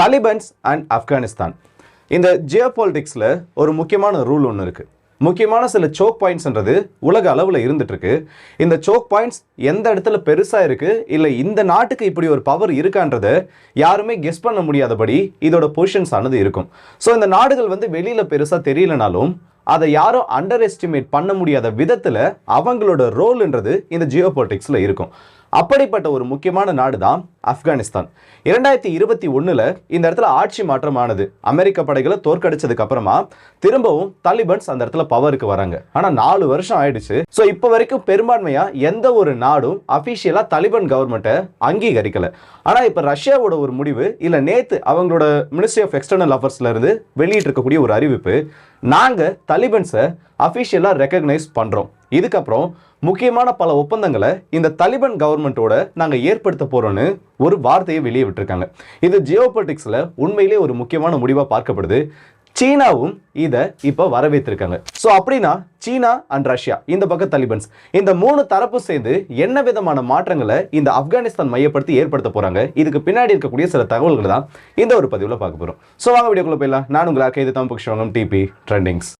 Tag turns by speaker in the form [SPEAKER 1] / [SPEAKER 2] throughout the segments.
[SPEAKER 1] தலிபன்ஸ் and Afghanistan. இந்த ஜியோ பாலிடிக்ஸில் ஒரு முக்கியமான ரூல் ஒன்று இருக்குது முக்கியமான சில சோக் பாயிண்ட்ஸ்ன்றது உலக அளவில் இருந்துகிட்ருக்கு இருக்கு இந்த சோக் பாயிண்ட்ஸ் எந்த இடத்துல பெருசாக இருக்குது இல்லை இந்த நாட்டுக்கு இப்படி ஒரு பவர் இருக்கான்றதை யாருமே கெஸ் பண்ண முடியாதபடி இதோட பொசிஷன்ஸ் ஆனது இருக்கும். ஸோ இந்த நாடுகள் வந்து வெளியில் பெருசாக தெரியலனாலும் அதை யாரும் அண்டர் எஸ்டிமேட் பண்ண முடியாத விதத்தில் அவங்களோட ரோல்ன்றது இந்த ஜியோ பாலிட்டிக்ஸில் இருக்கும். அப்படிப்பட்ட ஒரு முக்கியமான நாடு தான் ஆப்கானிஸ்தான். இரண்டாயிரத்தி இருபத்தி ஒன்றில் இந்த இடத்துல ஆட்சி மாற்றமானது. அமெரிக்க படைகளை தோற்கடிச்சதுக்கு அப்புறமா திரும்பவும் தாலிபன்ஸ் அந்த இடத்துல பவருக்கு வராங்க. ஆனால் நாலு வருஷம் ஆயிடுச்சு. ஸோ இப்போ வரைக்கும் பெரும்பான்மையாக எந்த ஒரு நாடும் அஃபிஷியலாக தாலிபான் கவர்மெண்ட்டை அங்கீகரிக்கலை. ஆனால் இப்போ ரஷ்யாவோட ஒரு முடிவு இல்லை நேற்று அவங்களோட மினிஸ்ட்ரி ஆஃப் எக்ஸ்டர்னல் அஃபேர்ஸ்லேருந்து வெளியிட்டிருக்கக்கூடிய ஒரு அறிவிப்பு நாங்கள் தலிபன்ஸை அஃபிஷியலாக ரெக்கக்னைஸ் பண்ணுறோம் இதுக்கப்புறம் முக்கியமான பல ஒப்பந்தங்களை இந்த தலிபான் கவர்மெண்ட்டோட நாங்கள் ஏற்படுத்த போகிறோன்னு ஒரு வார்த்தையை வெளியே விட்டுருக்காங்க. இது ஜியோபொலிட்டிக்ஸில் உண்மையிலே ஒரு முக்கியமான முடிவாக பார்க்கப்படுது. சீனாவும் இதை இப்போ வரவேற்றிருக்காங்க. ஸோ அப்படின்னா சீனா அண்ட் ரஷ்யா இந்த பக்கம் தலிபன்ஸ் இந்த மூணு தரப்பு சேர்ந்து என்ன விதமான மாற்றங்களை இந்த ஆப்கானிஸ்தான் மையப்படுத்தி ஏற்படுத்த போகிறாங்க இதுக்கு பின்னாடி இருக்கக்கூடிய சில தகவல்கள் தான் இந்த ஒரு பதிவில் பார்க்க போகிறோம் ஸோ வாங்க வீடியோக்குள்ள போயிடலாம். நான் உங்களாக இது தான் பக்ஷவங்கம் டிபி ட்ரெண்டிங்ஸ்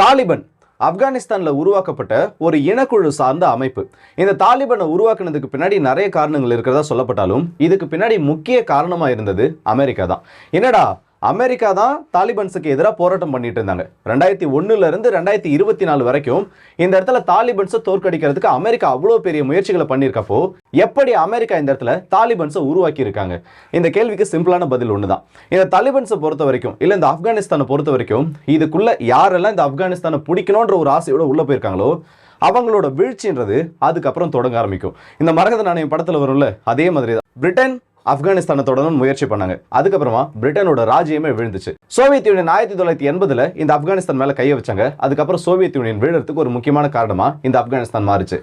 [SPEAKER 1] தாலிபன் ஆப்கானிஸ்தானில் உருவாக்கப்பட்ட ஒரு இனக்குழு சார்ந்த அமைப்பு. இந்த தாலிபனை உருவாக்குனதுக்கு பின்னாடி நிறைய காரணங்கள் இருக்கிறதா சொல்லப்பட்டாலும் இதுக்கு பின்னாடி முக்கிய காரணமாக இருந்தது அமெரிக்கா தான். என்னடா அமெரிக்கா தான் தாலிபன்ஸுக்கு எதிராக போராட்டம் பண்ணிட்டு இருந்தாங்க. ரெண்டாயிரத்தி ஒன்றுலேருந்து ரெண்டாயிரத்தி இருபத்தி நாலு வரைக்கும் இந்த இடத்துல தாலிபன்ஸை தோற்கடிக்கிறதுக்கு அமெரிக்கா அவ்வளோ பெரிய முயற்சிகளை பண்ணியிருக்கப்போ எப்படி அமெரிக்கா இந்த இடத்துல தாலிபன்ஸை உருவாக்கி இருக்காங்க இந்த கேள்விக்கு சிம்பிளான பதில் ஒன்று தான் இந்த தாலிபன்ஸை பொறுத்த வரைக்கும் இல்லை இந்த ஆப்கானிஸ்தானை பொறுத்த வரைக்கும் இதுக்குள்ளே யாரெல்லாம் இந்த ஆப்கானிஸ்தானை பிடிக்கணுன்ற ஒரு ஆசையோடு உள்ளே போயிருக்காங்களோ அவங்களோட வீழ்ச்சின்றது அதுக்கப்புறம் தொடங்க ஆரம்பிக்கும். இந்த மரகத நாணயம் படத்தில் வரும்ல அதே மாதிரி தான் பிரிட்டன் ஆப்கானிஸ்தானை தொடரணும்னு முயற்சி பண்ணாங்க. அதுக்கப்புறமா பிரிட்டனோட ராஜ்யமே விழுந்துச்சு. சோவியத் யூனியன் ஆயிரத்தி தொள்ளாயிரத்தி எண்பதுல இந்த ஆப்கானிஸ்தான் மேல கையை வச்சாங்க. அதுக்கப்புறம் சோவியத் யூனியன் விழுறதுக்கு ஒரு முக்கியமான காரணமா இந்த ஆப்கானிஸ்தான் மாறுச்சு.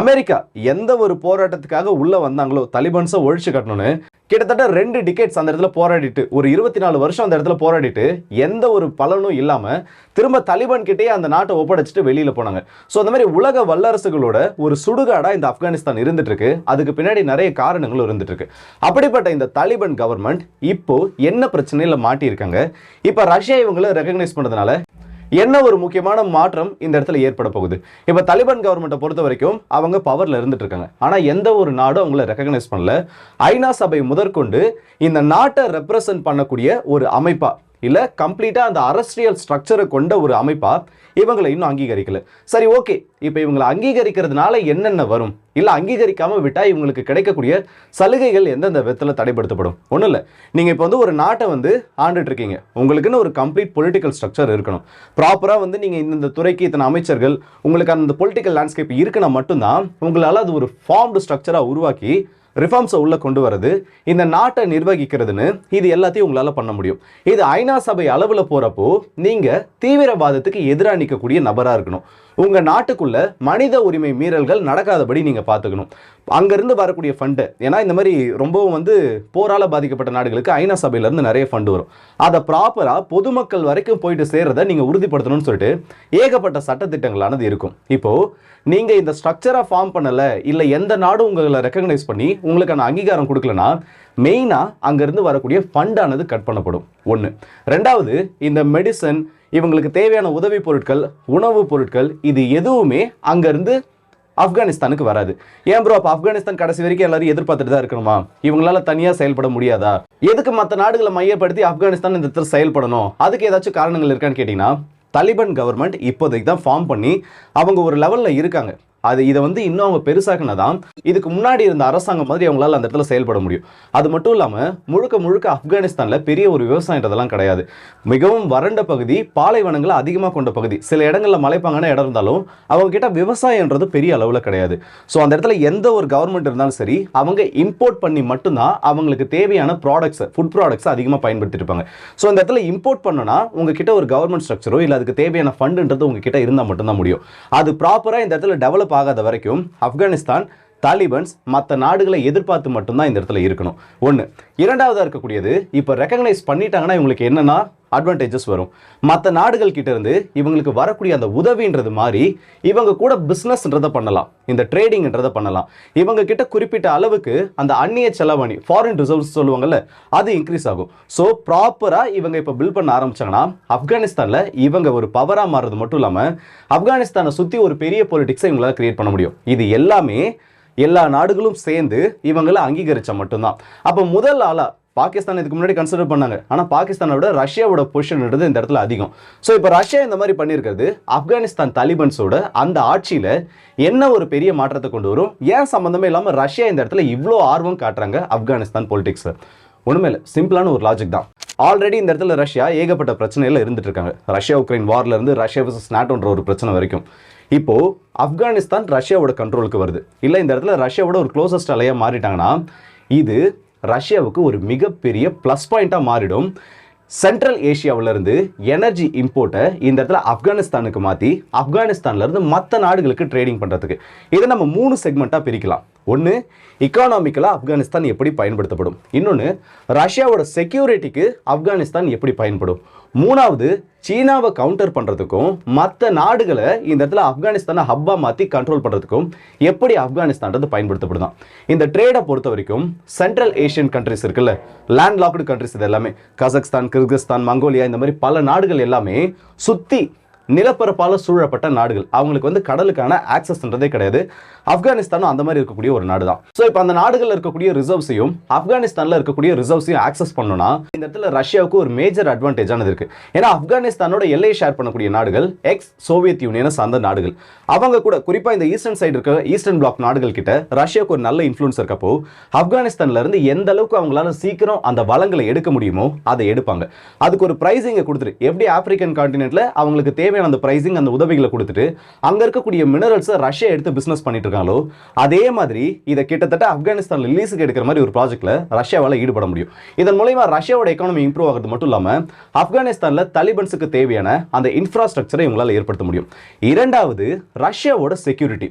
[SPEAKER 1] அமெரிக்கா எந்த ஒரு போராட்டத்துக்காக உள்ள வந்தாங்களோ தலிபான்ஸை ஒழிச்சு கட்டணும்னு கிட்டத்தட்ட ரெண்டு டிக்கெட்ஸ் அந்த இடத்துல போராடிட்டு ஒரு இருபத்தி நாலு வருஷம் அந்த இடத்துல போராடிட்டு எந்த ஒரு பலனும் இல்லாம திரும்ப தலிபான் கிட்டே அந்த நாட்டை ஒப்படைச்சிட்டு வெளியில போனாங்க. ஸோ அந்த மாதிரி உலக வல்லரசுகளோட ஒரு சுடுகாடா இந்த ஆப்கானிஸ்தான் இருந்துட்டு இருக்கு. அதுக்கு பின்னாடி நிறைய காரணங்களும் இருந்துட்டு இருக்கு. அப்படி இப்படிப்பட்ட இந்த தாலிபான் கவர்மெண்ட் இப்போ என்ன பிரச்சனையில மாட்டியிருக்காங்க? இப்போ ரஷ்யா இவங்களை ரெகக்னைஸ் பண்ணதுனால என்ன ஒரு முக்கியமான மாற்றம் இந்த இடத்துல ஏற்பட போகுது? இப்போ தலிபான் கவர்மெண்ட்டை பொறுத்த வரைக்கும் அவங்க பவர்ல இருந்துட்டு இருக்காங்க. ஆனால் எந்த ஒரு நாடும் அவங்கள ரெக்கக்னைஸ் பண்ணல. ஐநா சபை முதற்கொண்டு இந்த நாட்டை ரெப்ரசன்ட் பண்ணக்கூடிய ஒரு அமைப்பா இல்லை கம்ப்ளீட்டாக அந்த அரசியல் ஸ்ட்ரக்சரை கொண்ட ஒரு அமைப்பாக இவங்களை இன்னும் அங்கீகரிக்கல. சரி ஓகே இப்போ இவங்களை அங்கீகரிக்கிறதுனால என்னென்ன வரும்? இல்லை அங்கீகரிக்காமல் விட்டால் இவங்களுக்கு கிடைக்கக்கூடிய சலுகைகள் எந்தெந்த விதத்தில் தடைப்படுத்தப்படும்? ஒன்றும் இல்லை. நீங்கள் இப்போ வந்து ஒரு நாட்டை வந்து ஆண்டுட்ருக்கீங்க உங்களுக்குன்னு ஒரு கம்ப்ளீட் பொலிட்டிக்கல் ஸ்ட்ரக்சர் இருக்கணும். ப்ராப்பராக வந்து நீங்கள் இந்த துறைக்கு இத்தனை அமைச்சர்கள் உங்களுக்கு அந்த பொலிட்டிக்கல் லேண்ட்ஸ்கேப் இருக்குன்னா மட்டும்தான் உங்களால் அது ஒரு ஃபார்ம்டு ஸ்ட்ரக்சராக உருவாக்கி ரிஃபார்ம்ஸை உள்ள கொண்டு வரது இந்த நாட்டை நிர்வகிக்கிறதுன்னு இது எல்லாத்தையும் உங்களால் பண்ண முடியும். இது ஐநா சபை அளவில் போகிறப்போ நீங்கள் தீவிரவாதத்துக்கு எதிராக நிற்கக்கூடிய நபராக இருக்கணும். உங்கள் நாட்டுக்குள்ள மனித உரிமை மீறல்கள் நடக்காதபடி நீங்கள் பார்த்துக்கணும். அங்கேருந்து வரக்கூடிய ஃபண்டு ஏன்னா இந்த மாதிரி ரொம்பவும் வந்து போரால் பாதிக்கப்பட்ட நாடுகளுக்கு ஐநா சபையிலேருந்து நிறைய ஃபண்டு வரும். அதை ப்ராப்பராக பொதுமக்கள் வரைக்கும் போயிட்டு சேர்றதை நீங்கள் உறுதிப்படுத்தணும்னு சொல்லிட்டு ஏகப்பட்ட சட்டத்திட்டங்களானது இருக்கும். இப்போது நீங்கள் இந்த ஸ்ட்ரக்சராக ஃபார்ம் பண்ணலை இல்லை எந்த நாடும் உங்களை ரெக்கக்னைஸ் பண்ணி உங்களுக்கான அங்கீகாரம் கொடுக்கலனா மெயினாக அங்கேருந்து வரக்கூடிய ஃபண்டானது கட் பண்ணப்படும். ஒன்று ரெண்டாவது இந்த மெடிசன் இவங்களுக்கு தேவையான உதவி பொருட்கள் உணவுப் பொருட்கள் இது எதுவுமே அங்கேருந்து ஆப்கானிஸ்தானுக்கு வராது. ஏன் ப்ரோ அப்போ ஆப்கானிஸ்தான் கடைசி வரைக்கும் எல்லாரும் எதிர்பார்த்துட்டு தான் இருக்கணுமா? இவங்களால தனியாக செயல்பட முடியாதா? எதுக்கு மற்ற நாடுகளை மையப்படுத்தி ஆப்கானிஸ்தான் இந்த இடத்துல செயல்படணும்? அதுக்கு ஏதாச்சும் காரணங்கள் இருக்கான்னு கேட்டிங்கன்னா தலிபான் கவர்மெண்ட் இப்போதைக்கு தான் ஃபார்ம் பண்ணி அவங்க ஒரு லெவலில் இருக்காங்க. அது இதை வந்து இன்னும் அவங்க பெருசாக்குனா தான் இதுக்கு முன்னாடி இருந்த அரசாங்கம் மாதிரி அவங்களால அந்த இடத்துல செயல்பட முடியும். அது மட்டும் இல்லாமல் முழுக்க முழுக்க ஆப்கானிஸ்தானில் பெரிய ஒரு விவசாயன்றதெல்லாம் கிடையாது. மிகவும் வறண்ட பகுதி பாலைவனங்களை அதிகமாக கொண்ட பகுதி. சில இடங்களில் மலைப்பாங்கான இடம் இருந்தாலும் அவங்க கிட்ட விவசாயன்றது பெரிய அளவில் கிடையாது. ஸோ அந்த இடத்துல எந்த ஒரு கவர்மெண்ட் இருந்தாலும் சரி அவங்க இம்போர்ட் பண்ணி மட்டும்தான் அவங்களுக்கு தேவையான ப்ராடக்ட்ஸ் ஃபுட் ப்ராடக்ட்ஸ் அதிகமாக பயன்படுத்திருப்பாங்க ஸோ அந்த இடத்துல இம்போர்ட் பண்ணோன்னா உங்ககிட்ட ஒரு கவர்மெண்ட் ஸ்ட்ரக்சரோ இல்லை அதுக்கு தேவையான ஃபண்டுன்றது உங்ககிட்ட இருந்தால் மட்டும்தான் முடியும். அது ப்ராப்பராக இந்த இடத்துல டெவலப் ஆகாத வரைக்கும் ஆப்கானிஸ்தான் தாலிபன்ஸ் மற்ற நாடுகளை எதிர்பார்த்து மட்டும்தான் இந்த இடத்துல இருக்கணும். ஒன்று இரண்டாவதாக இருக்கக்கூடியது இப்போ ரெக்கக்னைஸ் பண்ணிட்டாங்கன்னா இவங்களுக்கு என்னன்னா அட்வான்டேஜஸ் வரும். மற்ற நாடுகள் கிட்டேருந்து இவங்களுக்கு வரக்கூடிய அந்த உதவின்றது மாதிரி இவங்க கூட பிஸ்னஸ்ன்றதை பண்ணலாம். இந்த ட்ரேடிங்ன்றதை பண்ணலாம். இவங்க கிட்ட குறிப்பிட்ட அளவுக்கு அந்த அந்நிய செலவணி ஃபாரின் ரிசர்வ்ஸ் சொல்லுவாங்கல்ல அது இன்க்ரீஸ் ஆகும். ஸோ ப்ராப்பராக இவங்க இப்போ பில் பண்ண ஆரம்பிச்சாங்கன்னா ஆப்கானிஸ்தானில் இவங்க ஒரு பவராக மாறுறது மட்டும் இல்லாமல் ஆப்கானிஸ்தானை சுற்றி ஒரு பெரிய பொலிட்டிக்ஸை இவங்களால் கிரியேட் பண்ண முடியும். இது எல்லாமே எல்லா நாடுகளும் சேர்ந்து இவங்களை அங்கீகரிச்சா மட்டும்தான். அப்போ முதல் ஆளாக பாகிஸ்தான் இதுக்கு முன்னாடி கன்சிடர் பண்ணாங்க. ஆனால் பாகிஸ்தானை விட ரஷ்யாவோட பொசிஷன்ன்றது இந்த இடத்துல அதிகம். ஸோ இப்போ ரஷ்யா இந்த மாதிரி பண்ணியிருக்கிறது ஆப்கானிஸ்தான் தாலிபன்ஸோட அந்த ஆட்சியில் என்ன ஒரு பெரிய மாற்றத்தை கொண்டு வரும்? ஏன் சம்மந்தமே இல்லாமல் ரஷ்யா இந்த இடத்துல இவ்வளோ ஆர்வம் காட்டுறாங்க ஆப்கானிஸ்தான் பொலிட்டிக்ஸ் ஒன்றுமே இல்லை. சிம்பிளான ஒரு லாஜிக் தான். ஆல்ரெடி இந்த இடத்துல ரஷ்யா ஏகப்பட்ட பிரச்சனையில் இருந்துட்டு இருக்காங்க. ரஷ்யா உக்ரைன் வார்ல இருந்து ரஷ்யா விசஸ் நாட்டோன்ற ஒரு பிரச்சனை வரைக்கும். இப்போ ஆப்கானிஸ்தான் ரஷ்யாவோட கண்ட்ரோலுக்கு வருது. இல்லை இந்த இடத்துல ரஷ்யாவோட ஒரு க்ளோசஸ்ட் அலையாக மாறிட்டாங்கன்னா இது ரஷ்யாவுக்கு ஒரு மிகப்பெரிய ப்ளஸ் பாயிண்ட்டாக மாறிடும். சென்ட்ரல் ஏஷியாவிலேருந்து எனர்ஜி இம்போர்ட்டை இந்த இடத்துல ஆப்கானிஸ்தானுக்கு மாற்றி ஆப்கானிஸ்தான்லேருந்து மற்ற நாடுகளுக்கு ட்ரேடிங் பண்ணுறதுக்கு இதை நம்ம மூணு செக்மெண்ட்டாக பிரிக்கலாம். ஒன்று இக்கானாமிக்கலாக ஆப்கானிஸ்தான் எப்படி பயன்படுத்தப்படும்? இன்னொன்று ரஷ்யாவோட செக்யூரிட்டிக்கு ஆப்கானிஸ்தான் எப்படி பயன்படும்? மூணாவது சீனாவை கவுண்டர் பண்ணுறதுக்கும் மற்ற நாடுகளை இந்த இடத்துல ஆப்கானிஸ்தானை ஹப்பா மாற்றி கண்ட்ரோல் பண்ணுறதுக்கும் எப்படி ஆப்கானிஸ்தான்றது பயன்படுத்தப்படுதான். இந்த ட்ரேடை பொறுத்த வரைக்கும் சென்ட்ரல் ஏஷியன் கண்ட்ரிஸ் இருக்குல்ல லேண்ட் லாக்டு கண்ட்ரிஸ் இது எல்லாமே. கசக்ஸ்தான் கிர்கிஸ்தான் மங்கோலியா இந்த மாதிரி பல நாடுகள் எல்லாமே சுற்றி நிலப்பரப்பால் சூழப்பட்ட நாடுகள். அவங்களுக்கு வந்து கடலுக்கான ஆக்சஸ்ன்றதே கிடையாது. ஆப்கானிஸ்தானும் அந்த மாதிரி இருக்கக்கூடிய ஒரு நாடு தான் ஸோ இப்போ அந்த நாடுகளில் இருக்கக்கூடிய ரிசர்வ்ஸையும் ஆப்கானிஸ்தானில் இருக்கக்கூடிய ரிசர்வ்ஸையும் ஆக்சஸ் பண்ணணும்னா இந்த இடத்துல ரஷ்யாவுக்கு ஒரு மேஜர் அட்வான்டேஜானது இருக்கு. ஏன்னா ஆப்கானிஸ்தானோட எல்லையை ஷேர் பண்ணக்கூடிய நாடுகள் எக்ஸ் சோவியத் யூனியனை சார்ந்த நாடுகள். அவங்க கூட குறிப்பாக இந்த ஈஸ்டர்ன் சைடு இருக்க ஈஸ்டர்ன் பிளாக் நாடுகள் கிட்ட ரஷ்யாவுக்கு ஒரு நல்ல இன்ஃப்ளூன்ஸ் இருக்கப்போ ஆப்கானிஸ்தான்ல இருந்து எந்த அளவுக்கு அவங்களால சீக்கிரம் அந்த வளங்களை எடுக்க முடியுமோ அதை எடுப்பாங்க. அதுக்கு ஒரு பிரைசிங்கை கொடுத்துரு. எப்படி ஆப்பிரிக்கன் கான்டினென்ட்ல அவங்களுக்கு தேவையான அந்த ப்ரைஸிங் அந்த உதவிகளை கொடுத்துட்டு அங்க இருக்கக்கூடிய மினரல்ஸை ரஷ்யா எடுத்து பிசினஸ் பண்ணிட்டு இருக்காங்களோ அதே மாதிரி இதை கிட்டத்தட்ட ஆப்கானிஸ்தான் லீஸுக்கு எடுக்கிற மாதிரி ஒரு ப்ராஜெக்ட்ல ரஷ்யாவால ஈடுபட முடியும். இதன் மூலயமா ரஷ்யாவோட எக்கானமி இம்ப்ரூவ் ஆகிறது மட்டும் இல்லாமல் ஆப்கானிஸ்தானில் தலிபன்ஸுக்கு தேவையான அந்த இன்ஃப்ராஸ்ட்ரக்சரை இவங்களால் ஏற்படுத்த முடியும். இரண்டாவது ரஷ்யாவோட செக்யூரிட்டி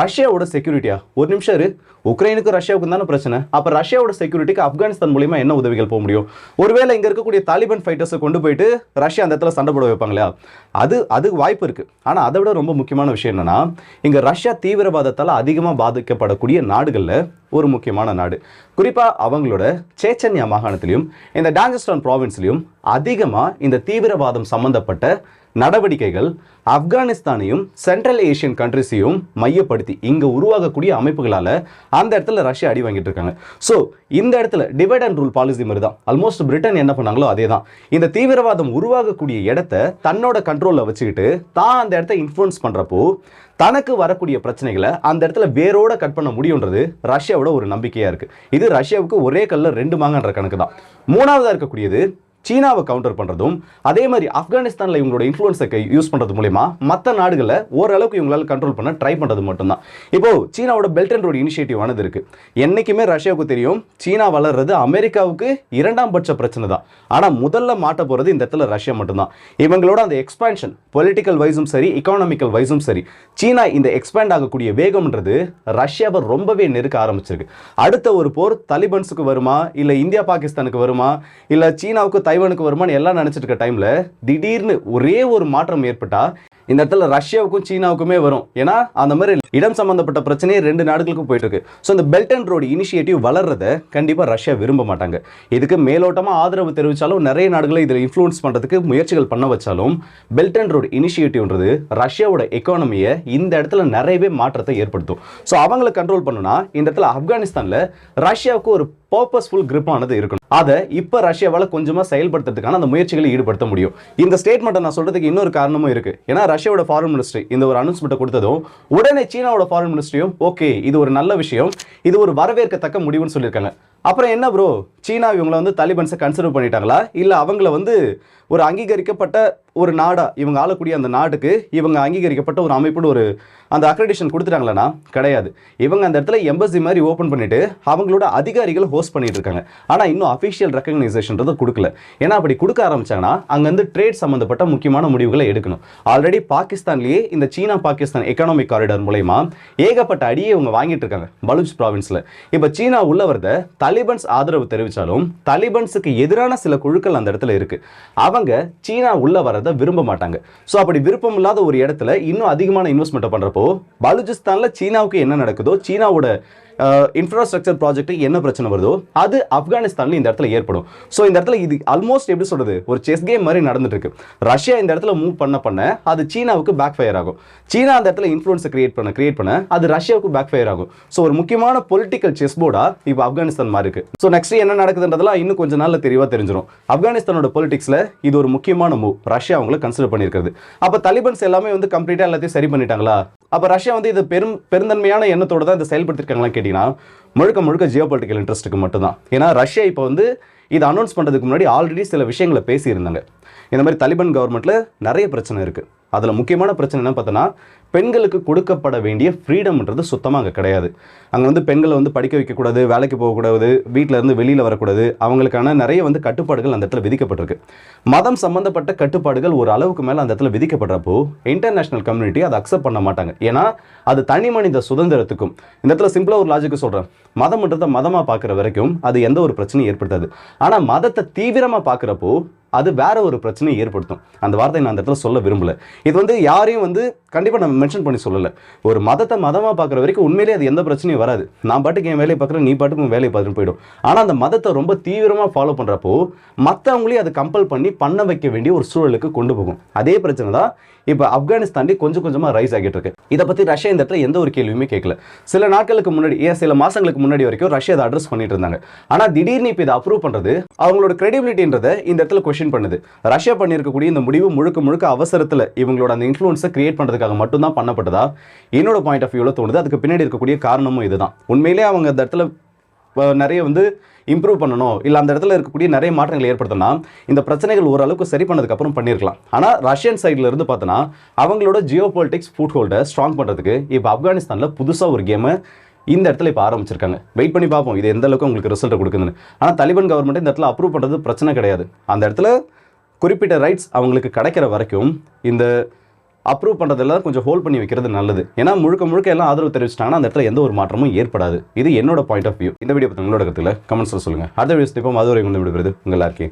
[SPEAKER 1] ரஷ்யாவோட செக்யூரிட்டியா ஒரு நிமிஷம் இரு. உக்ரைனுக்கு ரஷ்யாவுக்கு தானே பிரச்சனை? அப்போ ரஷ்யாவோட செக்யூரிட்டிக்கு ஆப்கானிஸ்தான் மூலியமாக என்ன உதவிகள் போக முடியும்? ஒருவேளை இங்கே இருக்கக்கூடிய தாலிபான் ஃபைட்டர்ஸை கொண்டு போயிட்டு ரஷ்யா அந்த இடத்துல சண்டை போட வைப்பாங்களா? அது அது வாய்ப்பு இருக்குது ஆனால் அதை விட ரொம்ப முக்கியமான விஷயம் என்னென்னா இங்கே ரஷ்யா தீவிரவாதத்தால் அதிகமாக பாதிக்கப்படக்கூடிய நாடுகளில் ஒரு முக்கியமான நாடு. குறிப்பாக அவங்களோட சேச்சன்யா மாகாணத்திலையும் இந்த டாங்கஸ்டான் ப்ராவின்ஸ்லையும் அதிகமாக இந்த தீவிரவாதம் சம்மந்தப்பட்ட நடவடிக்கைகள் ஆப்கானிஸ்தானையும் சென்ட்ரல் ஏஷியன் கண்ட்ரிஸையும் மையப்படுத்தி இங்கே உருவாகக்கூடிய அமைப்புகளால் அந்த இடத்துல ரஷ்யா அடி வாங்கிட்டு இருக்காங்க. ஸோ இந்த இடத்துல டிவைட் அண்ட் ரூல் பாலிசி மாதிரி தான். ஆல்மோஸ்ட் பிரிட்டன் என்ன பண்ணாங்களோ அதே தான். இந்த தீவிரவாதம் உருவாகக்கூடிய இடத்த தன்னோட கண்ட்ரோலில் வச்சுக்கிட்டு தான் அந்த இடத்த இன்ஃப்ளூன்ஸ் பண்ணுறப்போ தனக்கு வரக்கூடிய பிரச்சனைகளை அந்த இடத்துல வேரோட கட் பண்ண முடியுன்றது ரஷ்யாவோட ஒரு நம்பிக்கையாக இருக்குது இது ரஷ்யாவுக்கு ஒரே கல்லில் ரெண்டு மாங்கன்ற கணக்கு தான். மூணாவதாக இருக்கக்கூடியது சீனாவை கவுண்டர் பண்ணுறதும் அதே மாதிரி ஆப்கானிஸ்தானில் இவங்களோட இன்ஃப்ளூன்ஸை யூஸ் பண்ணுறது மூலிமா மற்ற நாடுகளை ஓரளவுக்கு இவங்களால கண்ட்ரோல் பண்ண ட்ரை பண்ணுறது மட்டும்தான். இப்போ சீனாவோட பெல்ட் அண்ட் ரோடு இனிஷியேட்டிவ் ஆனது இருக்குது என்னைக்குமே ரஷ்யாவுக்கு தெரியும் சீனா வளர்றது அமெரிக்காவுக்கு இரண்டாம் பட்ச பிரச்சனை தான். ஆனால் முதல்ல மாட்ட போகிறது இந்த இடத்துல ரஷ்யா மட்டும்தான். இவங்களோட அந்த எக்ஸ்பேன்ஷன் பொலிட்டிக்கல் வைஸும் சரி இக்கானமிக்கல் வைஸும் சரி சீனா இந்த எக்ஸ்பேண்ட் ஆகக்கூடிய வேகம்ன்றது ரஷ்யாவை ரொம்பவே நெருக்க ஆரம்பிச்சிருக்கு. அடுத்த ஒரு போர் தலிபன்ஸுக்கு வருமா இல்லை இந்தியா பாகிஸ்தானுக்கு வருமா இல்லை சீனாவுக்கு தைவானுக்கு வருமான்னு எல்லாம் நினச்சிட்டு இருக்க டைமில் திடீர்னு ஒரே ஒரு மாற்றம் ஏற்பட்டால் இந்த இடத்துல ரஷ்யாவுக்கும் சீனாவுக்குமே வரும். ஏன்னா அந்த மாதிரி இடம் சம்பந்தப்பட்ட பிரச்சனையே ரெண்டு நாடுகளுக்கும் போயிட்டு இருக்கு. ஸோ இந்த பெல்ட் அண்ட் ரோடு இனிஷியேட்டிவ் வளர்றத கண்டிப்பாக ரஷ்யா விரும்ப மாட்டாங்க. இதுக்கு மேலோட்டமாக ஆதரவு தெரிவித்தாலும் நிறைய நாடுகளை இதில் இன்ஃப்ளூயன்ஸ் பண்ணுறதுக்கு முயற்சிகள் பண்ண வச்சாலும் பெல்ட் அண்ட் ரோடு இனிஷியேட்டிவ்ன்றது ரஷ்யாவோட எக்கானமியை இந்த இடத்துல நிறையவே மாற்றத்தை ஏற்படுத்தும். ஸோ அவங்களை கண்ட்ரோல் பண்ணுனா இந்த இடத்துல ஆப்கானிஸ்தானில் ரஷ்யாவுக்கு ஒரு பர்பஸ்ஃபுல் ஆனது இருக்கணும். அதை இப்போ ரஷ்யாவால் கொஞ்சமாக செயல்படுத்துறதுக்கான அந்த முயற்சிகளை ஈடுபடுத்த முடியும். இந்த ஸ்டேட்மெண்ட்டை நான் சொல்றதுக்கு இன்னொரு காரணமும் இருக்கு. ஏன்னா ரஷ்யாவோட ஃபாரின் மினிஸ்ட்ரி இந்த ஒரு அனௌன்ஸ்மெண்ட்டை கொடுத்ததும் உடனே சீனாவோட ஃபாரின் மினிஸ்ட்ரியும் ஓகே இது ஒரு நல்ல விஷயம். இது ஒரு வரவேற்கத்தக்க முடிவுன்னு சொல்லியிருக்காங்க. அப்புறம் என்ன ப்ரோ சீனா இவங்களை வந்து தாலிபன்ஸை கன்சிடர் பண்ணிட்டாங்களா? இல்லை அவங்கள வந்து ஒரு அங்கீகரிக்கப்பட்ட ஒரு நாடா இவங்க ஆளக்கூடிய அந்த நாட்டுக்கு இவங்க அங்கீகரிக்கப்பட்ட ஒரு அமைப்புன்னு ஒரு அந்த அக்ரெடிஷன் கொடுத்துட்டாங்களா கிடையாது. இவங்க அந்த இடத்துல எம்பசி மாதிரி ஓப்பன் பண்ணிட்டு அவங்களோட அதிகாரிகள் ஹோஸ்ட் பண்ணிட்டு இருக்காங்க. ஆனால் இன்னும் அஃபிஷியல் ரெக்கக்னைசேஷன்றது கொடுக்கல. ஏன்னா அப்படி கொடுக்க ஆரம்பிச்சாங்கன்னா அங்கேருந்து ட்ரேட் சம்மந்தப்பட்ட முக்கியமான முடிவுகளை எடுக்கணும். ஆல்ரெடி பாகிஸ்தான்லேயே இந்த சீனா பாகிஸ்தான் எக்கனாமிக் காரிடார் மூலயமா ஏகப்பட்ட அடியை இவங்க வாங்கிட்டு இருக்காங்க பலூச் ப்ராவின்ஸில் இப்போ சீனா உள்ள வரத தலிபன்ஸ் ஆதரவு தெரிவித்தாலும் தலிபன்ஸுக்கு எதிரான சில குழுக்கள் அந்த இடத்துல இருக்கு. அவங்க சீனா உள்ள வரதை விரும்ப மாட்டாங்க. ஸோ அப்படி விருப்பம் இல்லாத ஒரு இடத்துல இன்னும் அதிகமான இன்வெஸ்ட்மெண்ட் பண்றப்போ பலுஜிஸ்தானில் சீனாவுக்கு என்ன நடக்குதோ சீனாவோட இன்ஃப்ராஸ்ட்ரக்சர் ப்ராஜெக்ட் என்ன பிரச்சனை வருதோ அது ஆப்கானிஸ்தான்ல இந்த இடத்துல ஏற்படும். ஸோ இந்த இடத்துல இது ஆல்மோஸ்ட் எப்படி சொல்றது? ஒரு செஸ் கேம் மாதிரி நடந்துட்டு இருக்கு ரஷ்யா இந்த இடத்துல மூவ் பண்ண பண்ண அது சீனாவுக்கு பேக் ஃபயர் ஆகும். சீனா அந்த இடத்துல இன்ஃப்ளூன்ஸை கிரியேட் பண்ண கிரியேட் பண்ண அது ரஷ்யாவுக்கு பேக் ஃபயர் ஆகும். ஸோ ஒரு முக்கியமான பொலிட்டிக்கல் செஸ் போர்டா இப்போ ஆப்கானிஸ்தான் மாதிரி இருக்கு. ஸோ நெக்ஸ்ட் என்ன நடக்குதுன்றதெல்லாம் இன்னும் கொஞ்ச நாளில் தெளிவாக தெரிஞ்சிடும் ஆப்கானிஸ்தானோட பொலிட்டிக்ஸ்ல இது ஒரு முக்கியமான மூவ் ரஷ்யா அவங்களை கன்சிடர் பண்ணியிருக்கிறது. அப்போ தலிபன்ஸ் எல்லாமே வந்து கம்ப்ளீட்டா எல்லாத்தையும் சரி பண்ணிட்டாங்களா? அப்போ ரஷ்யா வந்து இது பெரும் பெருந்தன்மையான எண்ணத்தோட தான் இதை செயல்படுத்திருக்காங்களான்னு கேட்டிங்கன்னா முழுக்க முழுக்க ஜியோ பொலிட்டிக்கல் இன்ட்ரெஸ்ட்டுக்கு மட்டும்தான். ஏன்னா ரஷ்யா இப்போ வந்து இதை அனௌன்ஸ் பண்ணுறதுக்கு முன்னாடி ஆல்ரெடி சில விஷயங்களை பேசியிருந்தாங்க. இந்த மாதிரி தலிபான் கவர்மெண்ட்டில் நிறைய பிரச்சனை இருக்குது அதில் முக்கியமான பிரச்சனை என்ன பார்த்தோன்னா பெண்களுக்கு கொடுக்கப்பட வேண்டிய ஃப்ரீடம்ன்றது சுத்தமாக அங்கே கிடையாது. அங்கே வந்து பெண்களை வந்து படிக்க வைக்கக்கூடாது வேலைக்கு போகக்கூடாது வீட்டில் இருந்து வெளியில் வரக்கூடாது. அவங்களுக்கான நிறைய வந்து கட்டுப்பாடுகள் அந்த இடத்துல விதிக்கப்பட்டிருக்கு. மதம் சம்பந்தப்பட்ட கட்டுப்பாடுகள் ஒரு அளவுக்கு மேலே அந்த இடத்துல விதிக்கப்படுறப்போ இன்டர்நேஷனல் கம்யூனிட்டி அதை அக்செப்ட் பண்ண மாட்டாங்க. ஏன்னா அது தனி மனித சுதந்திரத்துக்கும் இந்த இடத்துல சிம்பிளாக ஒரு லாஜிக்கு சொல்கிறேன் மதம்ன்றதை மதமாக பார்க்குற வரைக்கும் அது எந்த ஒரு பிரச்சனையும் ஏற்படுத்தாது. ஆனால் மதத்தை தீவிரமாக பார்க்குறப்போ அது வேற ஒரு பிரச்சனையை ஏற்படுத்தும். அந்த வார்த்தையை நான் அந்த இடத்துல சொல்ல விரும்பல. இது வந்து யாரையும் வந்து கண்டிப்பாக நம்ம மென்ஷன் பண்ணி சொல்லலை. ஒரு மதத்தை மதமாக பார்க்குற வரைக்கும் உண்மையிலேயே அது எந்த பிரச்சனையும் வராது. நான் பாட்டுக்கு என் வேலையை பார்க்குறேன் நீ பாட்டுக்கு உன் வேலையை பார்த்துட்டு போயிடும். ஆனால் அந்த மதத்தை ரொம்ப தீவிரமாக ஃபாலோ பண்ணுறப்போ மற்றவங்களையும் அதை கம்பல் பண்ணி பண்ண வைக்க வேண்டிய ஒரு சூழலுக்கு கொண்டு போகும். அதே பிரச்சனை தான் இப்போ ஆப்கானிஸ்தான்லேயே கொஞ்சம் கொஞ்சமாக ரைஸ் ஆகிட்டு இருக்கு. இதை பற்றி ரஷ்யா இந்த இடத்துல எந்த ஒரு கேள்வியுமே கேட்கல. சில நாட்களுக்கு முன்னாடி ஏன் சில மாதங்களுக்கு முன்னாடி வரைக்கும் ரஷ்யா அதை அட்ரஸ் பண்ணிட்டு இருந்தாங்க. ஆனால் திடீர்னு இப்போ இதை அப்ரூவ் பண்ணுறது அவங்களோட கிரெடிபிலிட்டின்றதை இந்த இடத்துல கொஷின் பண்ணுது. ரஷ்யா பண்ணியிருக்கக்கூடிய இந்த முடிவு முழுக்க முழுக்க அவசரத்தில் இவங்களோட அந்த இன்ஃப்ளூன்ஸை கிரியேட் பண்ணுறதுக்காக மட்டும்தான் பண்ணப்பட்டதா? என்னோட பாயிண்ட் ஆஃப் வியூவில் தோணுது. அதுக்கு பின்னாடி இருக்கக்கூடிய காரணமும் இதுதான். உண்மையிலே அவங்க அந்த இடத்துல நிறைய வந்து இம்ப்ரூவ் பண்ணணும். இல்லை அந்த இடத்துல இருக்கக்கூடிய நிறைய மாற்றங்களை ஏற்படுத்தினா இந்த பிரச்சனைகள் ஓரளவுக்கு சரி பண்ணதுக்கப்புறம் பண்ணியிருக்கலாம் ஆனால் ரஷ்யன் சைடில் இருந்து பார்த்தோன்னா அவங்களோட ஜியோ பொலிட்டிக்ஸ் ஃபுட் ஹோல்டை ஸ்ட்ராங் பண்ணுறதுக்கு இப்போ ஆப்கானிஸ்தானில் புதுசாக ஒரு கேமை இந்த இடத்துல இப்போ ஆரம்பிச்சிருக்காங்க. வெயிட் பண்ணி பார்ப்போம் இது எந்த அளவுக்கு உங்களுக்கு ரிசல்ட் கொடுக்குதுன்னு. ஆனால் தலிபான் கவர்மெண்ட் இந்த இடத்துல அப்ரூவ் பண்ணுறது பிரச்சனை கிடையாது. அந்த இடத்துல குறிப்பிட்ட ரைட்ஸ் அவங்களுக்கு கிடைக்கிற வரைக்கும் இந்த அப்ரூவ் பண்ணுறதெல்லாம் கொஞ்சம் ஹோல்ட் பண்ணி வைக்கிறது நல்லது. ஏன்னா முழுக்க முழுக்க எல்லாம் ஆதரவு தெரிவிச்சிட்டாங்கன்னா அந்த இடத்துல எந்த ஒரு மாற்றமும் ஏற்படாது. இது என்னோட பாயிண்ட் ஆஃப் வியூ இந்த வீடியோ பற்றி உங்களோட கருத்துல கமெண்ட்ஸில் சொல்லுங்கள் அடுத்த வீடியோ இப்போ மதுரை வந்து விடுவது உங்கள் எல்லாருக்கே